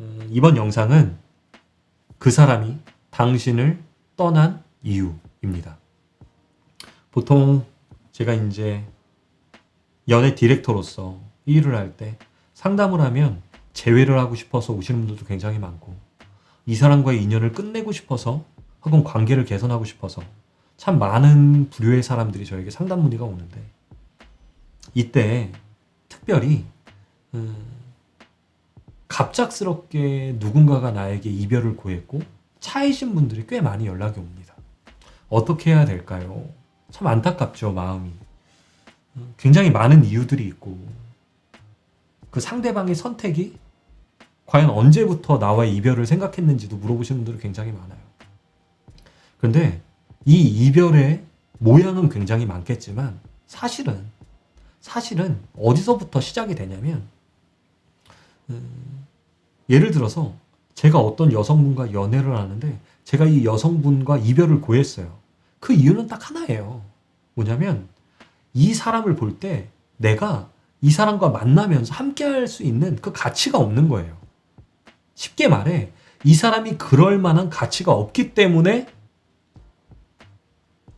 음, 이번 영상은 그 사람이 당신을 떠난 이유입니다. 보통 제가 이제 연애 디렉터로서 일을 할 때 상담을 하면 재회를 하고 싶어서 오시는 분들도 굉장히 많고 이 사람과의 인연을 끝내고 싶어서 혹은 관계를 개선하고 싶어서 참 많은 부류의 사람들이 저에게 상담 문의가 오는데 이때 특별히 음, 갑작스럽게 누군가가 나에게 이별을 고했고 차이신 분들이 꽤 많이 연락이 옵니다. 어떻게 해야 될까요? 참 안타깝죠, 마음이. 음, 굉장히 많은 이유들이 있고 그 상대방의 선택이 과연 언제부터 나와의 이별을 생각했는지도 물어보시는 분들이 굉장히 많아요. 그런데 이 이별의 모양은 굉장히 많겠지만 사실은 사실은 어디서부터 시작이 되냐면 음, 예를 들어서 제가 어떤 여성분과 연애를 하는데 제가 이 여성분과 이별을 고했어요. 그 이유는 딱 하나예요. 뭐냐면 이 사람을 볼 때 내가 이 사람과 만나면서 함께 할 수 있는 그 가치가 없는 거예요. 쉽게 말해 이 사람이 그럴 만한 가치가 없기 때문에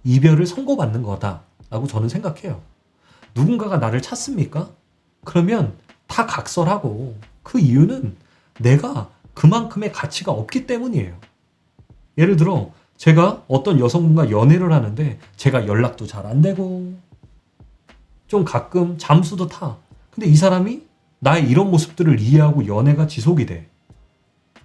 이별을 선고받는 거다라고 저는 생각해요. 누군가가 나를 찾습니까? 그러면 다 각설하고 그 이유는 내가 그만큼의 가치가 없기 때문이에요. 예를 들어 제가 어떤 여성분과 연애를 하는데 제가 연락도 잘 안 되고 좀 가끔 잠수도 타. 근데 이 사람이 나의 이런 모습들을 이해하고 연애가 지속이 돼.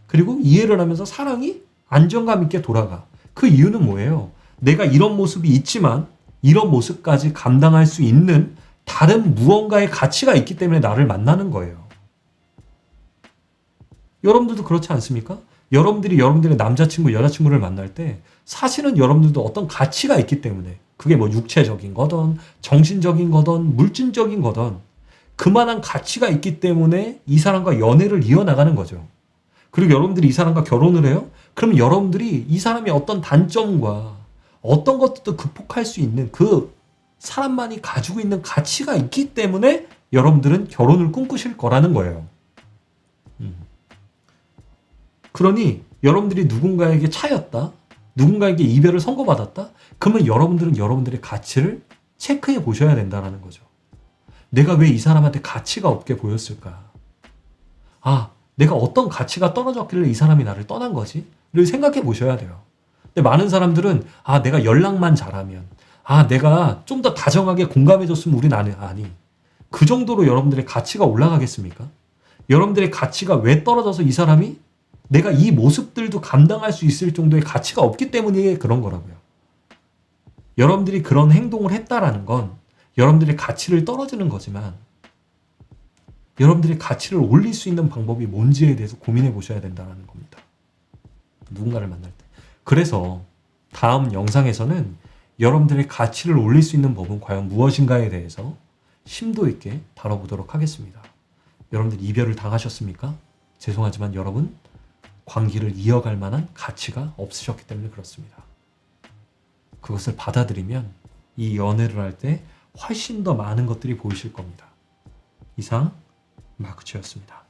그리고 이해를 하면서 사랑이 안정감 있게 돌아가. 그 이유는 뭐예요? 내가 이런 모습이 있지만 이런 모습까지 감당할 수 있는 다른 무언가의 가치가 있기 때문에 나를 만나는 거예요. 여러분들도 그렇지 않습니까? 여러분들이 여러분들의 남자친구, 여자친구를 만날 때 사실은 여러분들도 어떤 가치가 있기 때문에 그게 뭐 육체적인 거든 정신적인 거든 물질적인 거든 그만한 가치가 있기 때문에 이 사람과 연애를 이어나가는 거죠. 그리고 여러분들이 이 사람과 결혼을 해요? 그럼 여러분들이 이 사람의 어떤 단점과 어떤 것들도 극복할 수 있는 그 사람만이 가지고 있는 가치가 있기 때문에 여러분들은 결혼을 꿈꾸실 거라는 거예요. 그러니 여러분들이 누군가에게 차였다, 누군가에게 이별을 선고받았다, 그러면 여러분들은 여러분들의 가치를 체크해 보셔야 된다는 거죠. 내가 왜 이 사람한테 가치가 없게 보였을까? 아, 내가 어떤 가치가 떨어졌길래 이 사람이 나를 떠난 거지? 를 생각해 보셔야 돼요. 근데 많은 사람들은 아, 내가 연락만 잘하면 아, 내가 좀 더 다정하게 공감해 줬으면 우린 아니, 아니. 그 정도로 여러분들의 가치가 올라가겠습니까? 여러분들의 가치가 왜 떨어져서 이 사람이 내가 이 모습들도 감당할 수 있을 정도의 가치가 없기 때문에 그런 거라고요. 여러분들이 그런 행동을 했다라는 건 여러분들의 가치를 떨어지는 거지만 여러분들의 가치를 올릴 수 있는 방법이 뭔지에 대해서 고민해 보셔야 된다는 겁니다. 누군가를 만날 때. 그래서 다음 영상에서는 여러분들의 가치를 올릴 수 있는 법은 과연 무엇인가에 대해서 심도 있게 다뤄보도록 하겠습니다. 여러분들 이별을 당하셨습니까? 죄송하지만 여러분 관계를 이어갈 만한 가치가 없으셨기 때문에 그렇습니다. 그것을 받아들이면 이 연애를 할 때 훨씬 더 많은 것들이 보이실 겁니다. 이상 마크치였습니다.